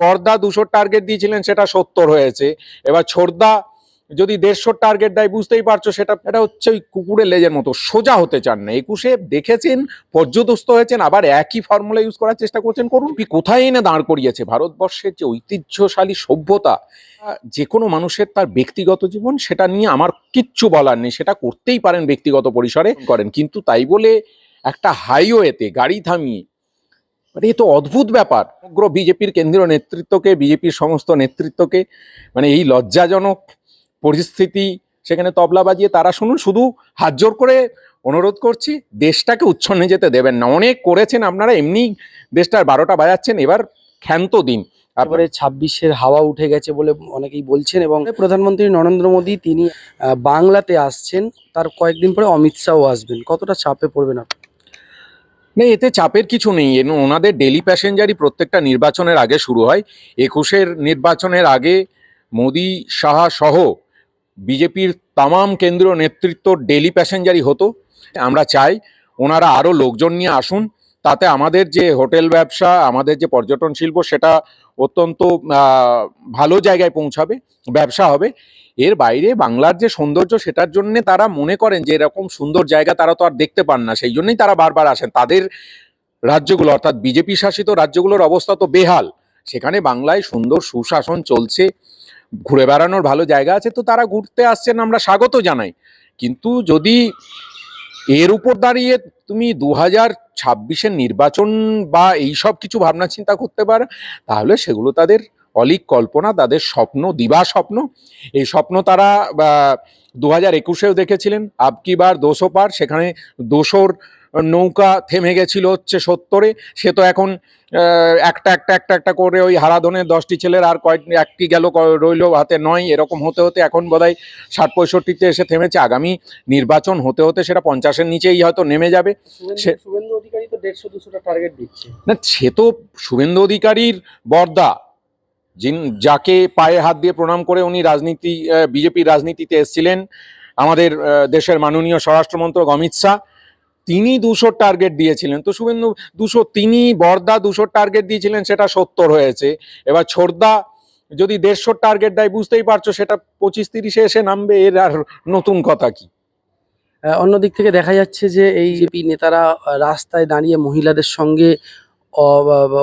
বর্দা দুশো টার্গেট দিয়েছিলেন, সেটা সত্তর হয়েছে। এবার ছোড়দা যদি দেড়শো টার্গেট দেয়, বুঝতেই পারছ, সেটা, এটা হচ্ছে ওই কুকুরের লেজের মতো, সোজা হতে চান না। একুশে দেখেছেন, পর্যদস্ত হয়েছেন, আবার একই ফর্মুলা ইউজ করার চেষ্টা করছেন। করুন কি, কোথায় এনে দাঁড় করিয়েছে? ভারতবর্ষের যে ঐতিহ্যশালী সভ্যতা, যে কোনো মানুষের তার ব্যক্তিগত জীবন, সেটা নিয়ে আমার কিচ্ছু বলার নেই। সেটা করতেই পারেন ব্যক্তিগত পরিসরে, করেন। কিন্তু তাই বলে একটা হাইওয়েতে গাড়ি থামিয়ে মানে এ তো অদ্ভুত ব্যাপার। সমগ্র বিজেপির কেন্দ্রীয় নেতৃত্বকে, বিজেপির সমস্ত নেতৃত্বকে মানে এই লজ্জাজনক পরিস্থিতি সেখানে তবলা বাজিয়ে তারা শুনুন, শুধু হাত জোর করে অনুরোধ করছি, দেশটাকে উচ্ছন্নে যেতে দেবেন না। অনেক করেছেন আপনারা, এমনি দেশটার বারোটা বাজাচ্ছেন, এবার ক্ষান্ত দিন। তারপরে ছাব্বিশের হাওয়া উঠে গেছে বলে অনেকেই বলছেন এবং প্রধানমন্ত্রী নরেন্দ্র মোদী, তিনি বাংলাতে আসছেন, তার কয়েকদিন পরে অমিত শাহও আসবেন। কতটা চাপে পড়বেন আপনি? না, এতে চাপের কিছু নেই। ওনাদের ডেলি প্যাসেঞ্জারই প্রত্যেকটা নির্বাচনের আগে শুরু হয়। একুশের নির্বাচনের আগে মোদি সাহা সহ বিজেপির তামাম কেন্দ্রীয় নেতৃত্ব ডেলি প্যাসেঞ্জারই হতো। আমরা চাই ওনারা আরও লোকজন নিয়ে আসুন। তাতে আমাদের যে হোটেল ব্যবসা, আমাদের যে পর্যটন শিল্প, সেটা অত্যন্ত ভালো জায়গায় পৌঁছাবে, ব্যবসা হবে। এর বাইরে বাংলার যে সৌন্দর্য সেটার জন্য তারা মনে করেন যে এরকম সুন্দর জায়গা তারা তো আর দেখতে পান না। সেই জন্যই তারা বারবার আসেন। তাদের রাজ্যগুলো, অর্থাৎ বিজেপি শাসিত রাজ্যগুলোর অবস্থা তো বেহাল। সেখানে বাংলায় সুন্দর সুশাসন চলছে, ঘুরে বেড়ানোর ভালো জায়গা আছে, তো তারা ঘুরতে আসছেন আমরা স্বাগত জানাই। কিন্তু যদি এর উপর দাঁড়িয়ে তুমি দু হাজার ছাব্বিশের নির্বাচন বা এই সব কিছু ভাবনা চিন্তা করতে পারো, তাহলে সেগুলো তাদের অলিক কল্পনা তাদের স্বপ্ন দিবা স্বপ্ন এই স্বপ্ন তারা দু হাজার একুশেও দেখেছিলেন। আবকি বার দোষো পার সেখানে দোসর নৌকা থেমে গেছিল হচ্ছে সত্তরে। সে তো এখন একটা একটা একটা একটা করে ওই হারাধনের দশটি ছেলের আর কয়েক একটি গেল রইল হাতে নয় এরকম হতে হতে এখন বোধহয় ষাট পঁয়ষট্টিতে এসে থেমেছে। আগামী নির্বাচন হতে হতে সেটা পঞ্চাশের নিচেই হয়তো নেমে যাবে। সে- শুভেন্দু অধিকারী তো দেড়শো দুশোটা টার্গেট দিচ্ছে। না সে তো শুভেন্দু অধিকারীর বর্দা। যিন যাকে পায়ে হাত দিয়ে প্রণাম করে উনি রাজনীতি বিজেপির রাজনীতিতে এসেছিলেন, আমাদের দেশের মাননীয় স্বরাষ্ট্রমন্ত্রক অমিত শাহ। তিনি দুশো টার্গেট দিয়েছিলেন। তো শুভেন্দু, দুশো, তিনি বর্দা দুশো টার্গেট দিয়েছিলেন, সেটা সত্তর হয়েছে। এবার ছোড়দা যদি দেড়শো টার্গেট দেয়, বুঝতেই পারছ, সেটা পঁচিশ তিরিশে এসে নামবে, এর আর নতুন কথা কি? অন্যদিক থেকে দেখা যাচ্ছে যে এই নেতারা রাস্তায় দাঁড়িয়ে মহিলাদের সঙ্গে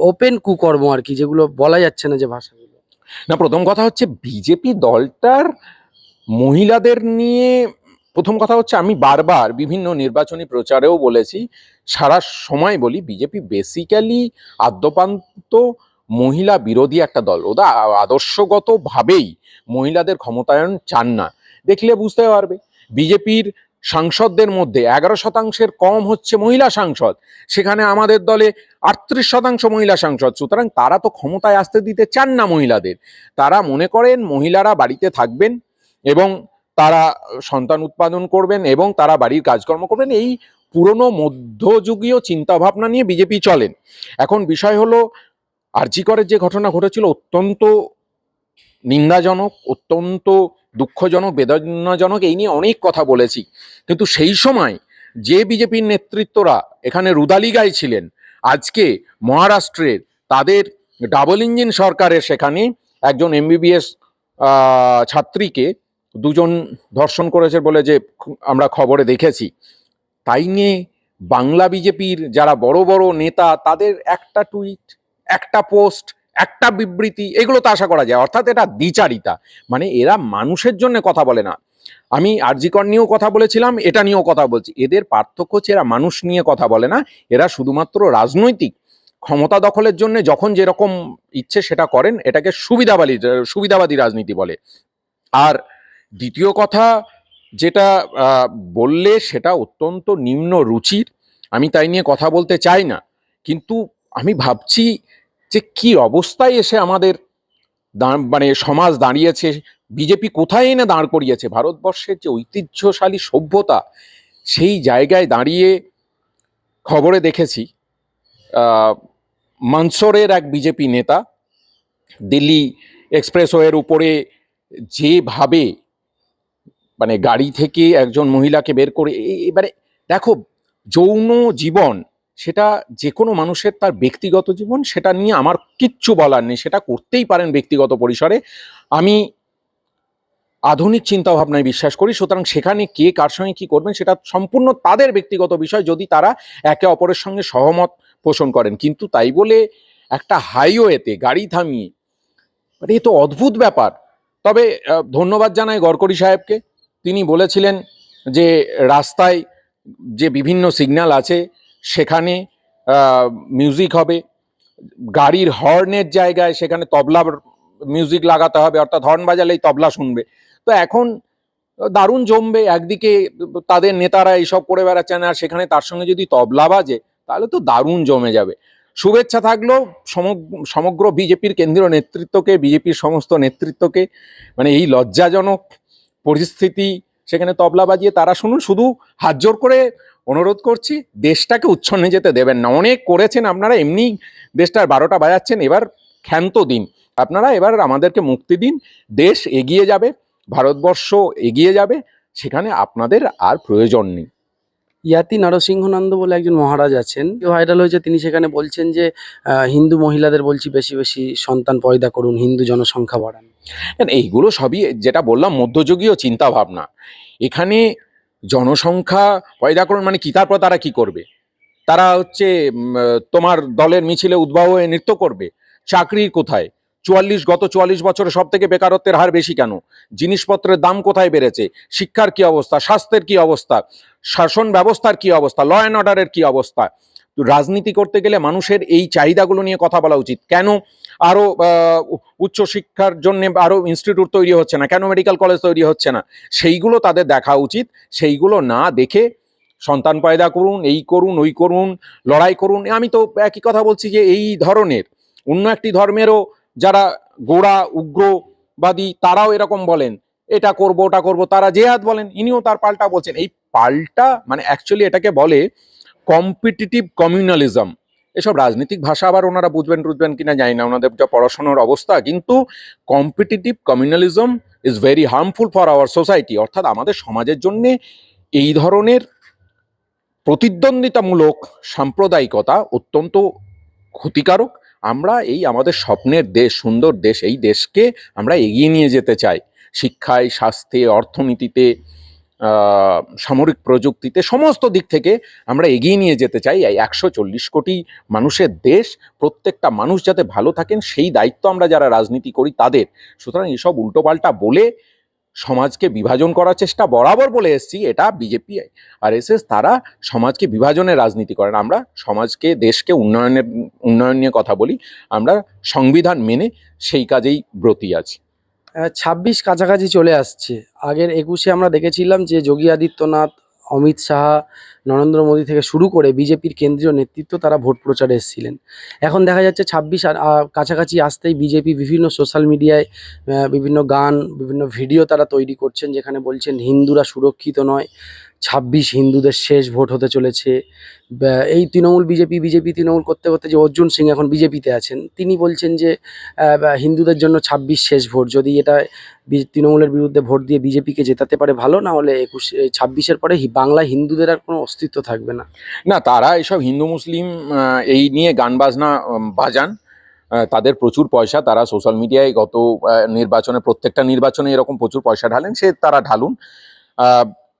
ওপেন কুকর্ম আর কি, যেগুলো বলা যাচ্ছে না যে ভাষাগুলো। না, প্রথম কথা হচ্ছে বিজেপি দলটার মহিলাদের নিয়ে, প্রথম কথা হচ্ছে আমি বারবার বিভিন্ন নির্বাচনী প্রচারেও বলেছি, সারা সময় বলি বিজেপি বেসিক্যালি আদ্যপান্ত মহিলা বিরোধী একটা দল। আ- আদর্শগতভাবেই মহিলাদের ক্ষমতায়ন চান না। দেখলে বুঝতে পারবে, বিজেপির সাংসদদের মধ্যে এগারো শতাংশের কম হচ্ছে মহিলা সাংসদ। সেখানে আমাদের দলে আটত্রিশ শতাংশ মহিলা সাংসদ। সুতরাং তারা তো ক্ষমতায় আসতে দিতে চান না মহিলাদের। তারা মনে করেন মহিলারা বাড়িতে থাকবেন এবং তারা সন্তান উৎপাদন করবেন এবং তারা বাড়ির কাজকর্ম করবেন। এই পুরনো মধ্যযুগীয় চিন্তাভাবনা নিয়ে বিজেপি চলেন। এখন বিষয় হলো আরজিকরের যে ঘটনা ঘটেছিল অত্যন্ত নিন্দাজনক, অত্যন্ত দুঃখজনক, বেদনাজনক এই নিয়ে অনেক কথা বলেছি। কিন্তু সেই সময় যে বিজেপির নেতৃত্বরা এখানে রুদালি গাই ছিলেন, আজকে মহারাষ্ট্রের তাদের ডাবল ইঞ্জিন সরকারের সেখানে একজন এমবিবিএস ছাত্রীকে দুজন ধর্ষণ করেছে বলে যে আমরা খবরে দেখেছি। তাই নিয়ে বাংলা বিজেপির যারা বড় বড় নেতা, তাদের একটা টুইট, একটা পোস্ট একটা বিবৃতি, এগুলো তো আশা করা যায়। অর্থাৎ এটা দ্বিচারিতা। মানে এরা মানুষের জন্য কথা বলে না। আমি আরজিকর নিয়েও কথা বলেছিলাম, এটা নিয়েও কথা বলছি। এদের পার্থক্য হচ্ছে এরা মানুষ নিয়ে কথা বলে না, এরা শুধুমাত্র রাজনৈতিক ক্ষমতা দখলের জন্য যখন যেরকম ইচ্ছে সেটা করেন, এটাকে সুবিধাবাদী সুবিধাবাদী রাজনীতি বলে। আর দ্বিতীয় কথা, যেটা বললে সেটা অত্যন্ত নিম্ন রুচির। আমি তাই নিয়ে কথা বলতে চাই না। কিন্তু আমি ভাবছি যে কি অবস্থায় এসে আমাদের মানে সমাজ দাঁড়িয়েছে, বিজেপি কোথায় এনে দাঁড় করিয়েছে? ভারতবর্ষের যে ঐতিহ্যশালী সভ্যতা, সেই জায়গায় দাঁড়িয়ে খবরে দেখেছি মনসোরের এক বিজেপি নেতা, দিল্লি এক্সপ্রেসওয়ের উপরে যেভাবে মানে গাড়ি থেকে একজন মহিলাকে বের করে এবারে দেখো, যৌন জীবন সেটা যে কোনো মানুষের তার ব্যক্তিগত জীবন, সেটা নিয়ে আমার কিচ্ছু বলার নেই। সেটা করতেই পারেন ব্যক্তিগত পরিসরে। আমি আধুনিক চিন্তা ভাবনায় বিশ্বাস করি, সুতরাং সেখানে কে কার সঙ্গে কী করবেন, সেটা সম্পূর্ণ তাদের ব্যক্তিগত বিষয় যদি তারা একে অপরের সঙ্গে সহমত পোষণ করেন। কিন্তু তাই বলে একটা হাইওয়েতে গাড়ি থামিয়ে মানে এ তো অদ্ভুত ব্যাপার। তবে ধন্যবাদ জানাই গড়করি সাহেবকে। তিনি বলেছিলেন যে, রাস্তায় যে বিভিন্ন সিগন্যাল আছে সেখানে মিউজিক হবে। গাড়ির হর্নের জায়গায় সেখানে তবলার মিউজিক লাগাতে হবে, অর্থাৎ হর্ন বাজালেই তবলা শুনবে। তো এখন দারুণ জমবে, একদিকে তাদের নেতারা এইসব করে বেড়াচ্ছেন আর সেখানে তার সঙ্গে যদি তবলা বাজে, তাহলে তো দারুণ জমে যাবে। শুভেচ্ছা থাকল সমগ্র বিজেপির কেন্দ্রীয় নেতৃত্বকে, বিজেপির সমস্ত নেতৃত্বকে। মানে এই লজ্জাজনক পরিস্থিতি, সেখানে তবলা বাজিয়ে তারা শুনুন, শুধু হাত জোর করে অনুরোধ করছি দেশটাকে উচ্ছন্নে যেতে দেবেন না। অনেক করেছেন আপনারা এমনি দেশটার বারোটা বাজাচ্ছেন এবার ক্ষান্ত দিন। আপনারা এবার আমাদেরকে মুক্তি দিন দেশ এগিয়ে যাবে ভারতবর্ষ এগিয়ে যাবে সেখানে আপনাদের আর প্রয়োজন নেই। ইয়াতি নরসিংহনন্দ বলে একজন মহারাজ আছেন। ভাইরাল হয়েছে তিনি সেখানে বলছেন যে হিন্দু মহিলাদের বলছি বেশি বেশি সন্তান পয়দা করুন হিন্দু জনসংখ্যা বাড়ান। এইগুলো সবই যেটা বললাম মধ্যযুগীয় চিন্তা ভাবনা এখানে জনসংখ্যা পয়দা করুন মানে কি? তারপর তারা কি করবে? তারা হচ্ছে তোমার দলের মিছিলে উদ্বাহ হয়ে নৃত্য করবে। চাকরি কোথায়? চুয়াল্লিশ, গত চুয়াল্লিশ বছরে সব থেকে বেকারত্বের হার বেশি কেন? জিনিসপত্রের দাম কোথায় বেড়েছে? শিক্ষার কি অবস্থা? স্বাস্থ্যের কি অবস্থা? শাসন ব্যবস্থার কি অবস্থা? ল অ্যান্ড অর্ডারের কি অবস্থা? রাজনীতি করতে গেলে মানুষের এই চাহিদাগুলো নিয়ে কথা বলা উচিত। কেন? আরও উচ্চশিক্ষার জন্য আরও ইনস্টিটিউট তৈরি হচ্ছে না, কেন মেডিকেল কলেজ তৈরি হচ্ছে না? সেইগুলো তাদের দেখা উচিত, সেইগুলো না দেখে সন্তান পয়দা করুন, এই করুন, ওই করুন, লড়াই করুন। আমি তো একই কথা বলছি যে এই ধরনের, অন্য একটি ধর্মেরও যারা গোড়া, উগ্রবাদী, তারাও এরকম বলেন, এটা করব, ওটা করব, তারা জেহাদ বলেন, ইনিও তার পাল্টা বলছেন। এই পাল্টা মানে অ্যাকচুয়ালি এটাকে বলে কম্পিটিটিভ কমিউনালিজম এসব রাজনৈতিক ভাষা আবার ওনারা বুঝবেন টুঝবেন কিনা জানি না। ওনাদের যা পড়াশোনার অবস্থা, কিন্তু competitive communalism is very harmful for our society অর্থাৎ আমাদের সমাজের জন্য এই ধরনের প্রতিদ্বন্দ্বিতামূলক সাম্প্রদায়িকতা অত্যন্ত ক্ষতিকারক। আমরা এই আমাদের স্বপ্নের দেশ, সুন্দর দেশ, এই দেশকে আমরা এগিয়ে নিয়ে যেতে চাই। শিক্ষায়, স্বাস্থ্যে, অর্থনীতিতে সামরিক প্রযুক্তিতে সমস্ত দিক থেকে আমরা এগিয়ে নিয়ে যেতে চাই। এই একশো চল্লিশ কোটি মানুষের দেশ, প্রত্যেকটা মানুষ যাতে ভালো থাকেন, সেই দায়িত্ব আমরা যারা রাজনীতি করি তাদের। সুতরাং এসব উল্টোপাল্টা বলে সমাজকে বিভাজন করার চেষ্টা বরাবর বলে এসছি, এটা বিজেপি আর এস এস তারা সমাজকে বিভাজনের রাজনীতি করেন। আমরা সমাজকে, দেশকে উন্নয়নের, উন্নয়ন নিয়ে কথা বলি, আমরা সংবিধান মেনে সেই কাজেই ব্রতী আছি। ছাব্বিশ কাছাকাছি চলে আসছে। আগের একুশে আমরা দেখেছিলাম যে যোগী আদিত্যনাথ, অমিত শাহ নরেন্দ্র মোদী থেকে শুরু করে বিজেপির কেন্দ্রীয় নেতৃত্ব তারা ভোট প্রচারে এসেছিলেন। এখন দেখা যাচ্ছে ছাব্বিশ কাছাকাছি আসতেই বিজেপি বিভিন্ন সোশ্যাল মিডিয়ায় বিভিন্ন গান, বিভিন্ন ভিডিও তারা তৈরি করছেন যেখানে বলছেন, হিন্দুরা সুরক্ষিত নয়। ছাব্বিশ হিন্দুদের শেষ ভোট হতে চলেছে। এই তৃণমূল বিজেপি বিজেপি তৃণমূল করতে করতে যে অর্জুন সিং এখন বিজেপিতে আছেন, তিনি বলছেন যে হিন্দুদের জন্য ছাব্বিশ শেষ ভোট, যদি এটা তৃণমূলের বিরুদ্ধে ভোট দিয়ে বিজেপিকে জেতাতে পারে ভালো, না হলে একুশ ছাব্বিশের পরে বাংলায় হিন্দুদের আর কোনো অস্তিত্ব থাকবে না। না, তারা এসব হিন্দু, মুসলিম এই নিয়ে গান বাজনা বাজান তাদের প্রচুর পয়সা, তারা সোশ্যাল মিডিয়ায় গত নির্বাচনে, প্রত্যেকটা নির্বাচনে এরকম প্রচুর পয়সা ঢালেন, সে তারা ঢালুন।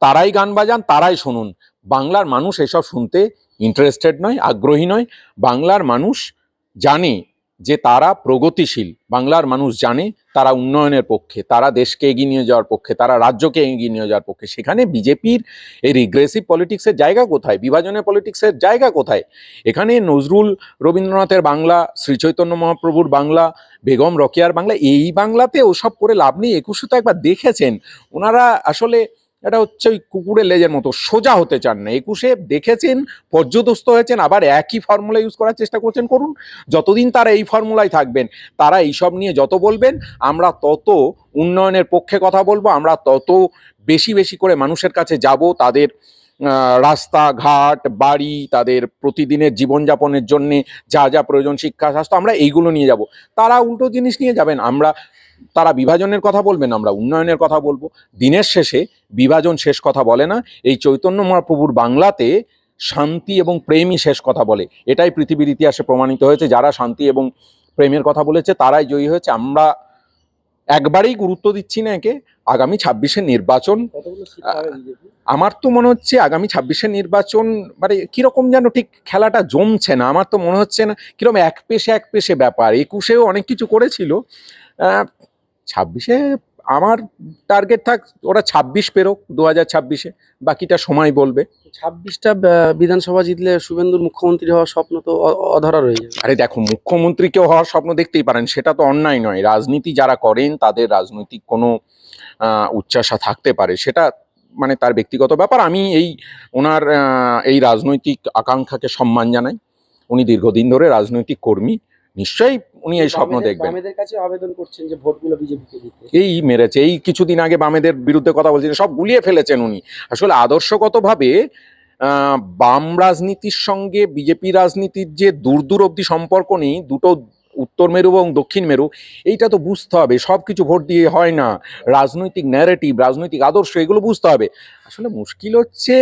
তারাই গান বাজান, তারাই শুনুন। বাংলার মানুষ এসব শুনতে ইন্টারেস্টেড নয়, আগ্রহী নয়। বাংলার মানুষ জানে যে তারা প্রগতিশীল। বাংলার মানুষ জানে তারা উন্নয়নের পক্ষে, তারা দেশকে এগিয়ে নিয়ে যাওয়ার পক্ষে, তারা রাজ্যকে এগিয়ে নিয়ে যাওয়ার পক্ষে। সেখানে বিজেপির এই রিগ্রেসিভ পলিটিক্সের জায়গা কোথায়? বিভাজনের পলিটিক্সের জায়গা কোথায়? এখানে নজরুল রবীন্দ্রনাথের বাংলা শ্রীচৈতন্য মহাপ্রভুর বাংলা, বেগম রকিয়ার বাংলা, এই বাংলাতে ওসব করে লাভ নেই। একুশে তো একবার দেখেছেন। ওনারা আসলে এটা হচ্ছে ওই কুকুরের লেজের মতো, সোজা হতে চান না। একুশে দেখেছেন, পর্যদস্ত হয়েছেন, আবার একই ফর্মুলা ইউজ করার চেষ্টা করছেন। করুন, যতদিন তারা এই ফর্মুলায় থাকবেন, তারা এইসব নিয়ে যত বলবেন, আমরা তত উন্নয়নের পক্ষে কথা বলব, আমরা তত বেশি বেশি করে মানুষের কাছে যাব, তাদের রাস্তাঘাট, বাড়ি, তাদের প্রতিদিনের জীবনযাপনের জন্যে যা যা প্রয়োজন, শিক্ষা, স্বাস্থ্য, আমরা এইগুলো নিয়ে যাব। তারা উল্টো জিনিস নিয়ে যাবেন, আমরা তারা বিভাজনের কথা বলবেন আমরা উন্নয়নের কথা বলব। দিনের শেষে বিভাজন শেষ কথা বলে না এই চৈতন্য মহাপ্রভুর বাংলাতে শান্তি এবং প্রেমই শেষ কথা বলে। এটাই পৃথিবীর ইতিহাসে প্রমাণিত হয়েছে যারা শান্তি এবং প্রেমের কথা বলেছে তারাই জয়ী হয়েছে। আমরা একবারেই গুরুত্ব দিচ্ছি না একে। আগামী ছাব্বিশের নির্বাচন আমার তো মনে হচ্ছে আগামী ছাব্বিশের নির্বাচন মানে কীরকম যেন ঠিক খেলাটা জমছে না আমার তো মনে হচ্ছে না কীরকম এক পেশে এক পেশে ব্যাপার। একুশেও অনেক কিছু করেছিল। ছাব্বিশে আমার টার্গেট থাক ওরা ছাব্বিশ পেরোক দু হাজার ছাব্বিশে বাকিটা সময় বলবে। ছাব্বিশটা বিধানসভা জিতলে শুভেন্দুর মুখ্যমন্ত্রী হওয়ার স্বপ্ন তো অধরা রয়ে যাবে। আরে দেখো মুখ্যমন্ত্রীকেও হওয়ার স্বপ্ন দেখতেই পারেন সেটা তো অন্যায় নয়। রাজনীতি যারা করেন তাদের রাজনৈতিক কোনো উচ্চাসা থাকতে পারে। সেটা মানে তার ব্যক্তিগত ব্যাপার। আমি এই ওনার এই রাজনৈতিক আকাঙ্ক্ষাকে সম্মান জানাই। উনি দীর্ঘদিন ধরে রাজনৈতিক কর্মী। নিশ্চয়ই উনি এই স্বপ্ন দেখবেন। বামেদের কাছে আবেদন করছেন যে ভোটগুলো বিজেপিকে দিতে এই মেরেছে এই কিছুদিন আগে বামেদের বিরুদ্ধে কথা বলছিলেন সব গুলিয়ে ফেলেছেন উনি। আসলে আদর্শগতভাবে বাম রাজনীতির সঙ্গে বিজেপি রাজনীতির যে দূর দূর অব্দি সম্পর্ক নেই দুটো উত্তর মেরু এবং দক্ষিণ মেরু এইটা তো বুঝতে হবে সব কিছু ভোট দিয়ে হয় না। রাজনৈতিক ন্যারেটিভ রাজনৈতিক আদর্শ এগুলো বুঝতে হবে। আসলে মুশকিল হচ্ছে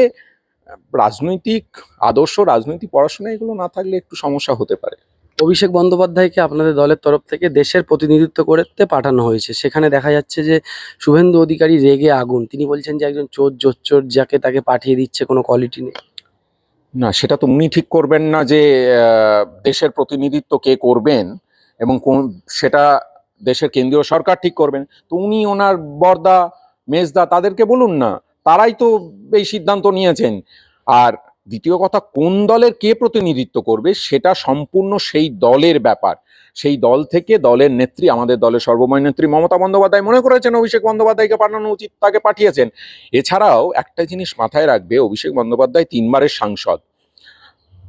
রাজনৈতিক আদর্শ রাজনৈতিক পড়াশোনা এগুলো না থাকলে একটু সমস্যা হতে পারে। অভিষেক বন্দ্যোপাধ্যায়কে আপনাদের দলের তরফ থেকে দেশের প্রতিনিধিত্ব করতে পাঠানো হয়েছে। সেখানে দেখা যাচ্ছে যে শুভেন্দু অধিকারী রেগে আগুন। তিনি বলছেন যে একজন চোর জোচ্চোর যাকে তাকে পাঠিয়ে দিচ্ছে কোনো কোয়ালিটি নেই। না, সেটা তো উনি ঠিক করবেন না যে দেশের প্রতিনিধিত্ব কে করবেন এবং কোন, সেটা দেশের কেন্দ্রীয় সরকার ঠিক করবেন। তো উনি ওনার বর্দা, মেজদা তাদেরকে বলুন না। তারাই তো এই সিদ্ধান্ত নিয়েছেন। আর দ্বিতীয় কথা, কোন দলের কে প্রতিনিধিত্ব করবে সেটা সম্পূর্ণ সেই দলের ব্যাপার। সেই দল থেকে দলের নেত্রী, আমাদের দলের সর্বময় নেত্রী মমতা বন্দ্যোপাধ্যায় মনে করেছেন অভিষেক বন্দ্যোপাধ্যায়কে পাঠানো উচিত, তাকে পাঠিয়েছেন। এছাড়াও একটা জিনিস মাথায় রাখবে, অভিষেক বন্দ্যোপাধ্যায় তিনবারের সাংসদ।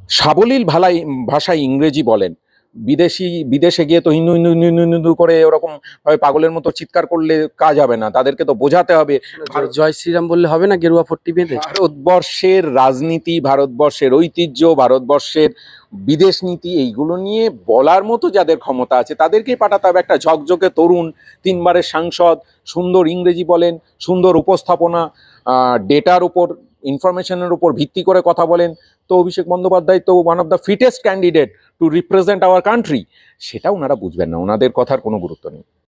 সাবলীল ভালাই ভাষায় ইংরেজি বলেন। বিদেশি বিদেশে গিয়ে তো হিন্দু হিন্দু হিন্দু হিন্দু করে ওরকম ভাবে পাগলের মতো চিৎকার করলে কাজ হবে না। তাদেরকে তো বোঝাতে হবে। ভারত- জয় শ্রীরাম বললে হবে না গেরুয়া ফট্টি বেঁধে? ভারতবর্ষের রাজনীতি ভারতবর্ষের ঐতিহ্য ভারতবর্ষের বিদেশ নীতি এইগুলো নিয়ে বলার মতো যাদের ক্ষমতা আছে তাদেরকেই পাঠাতে হবে। একটা ঝকঝকে তরুণ তিনবারের সাংসদ সুন্দর ইংরেজি বলেন সুন্দর উপস্থাপনা ডেটার উপর ইনফরমেশনের উপর ভিত্তি করে কথা বলেন। তো অভিষেক বন্দ্যোপাধ্যায় তো one of the fittest candidate to represent our country সেটা ওনারা বুঝবেন না, ওনাদের কথার কোনো গুরুত্ব নেই।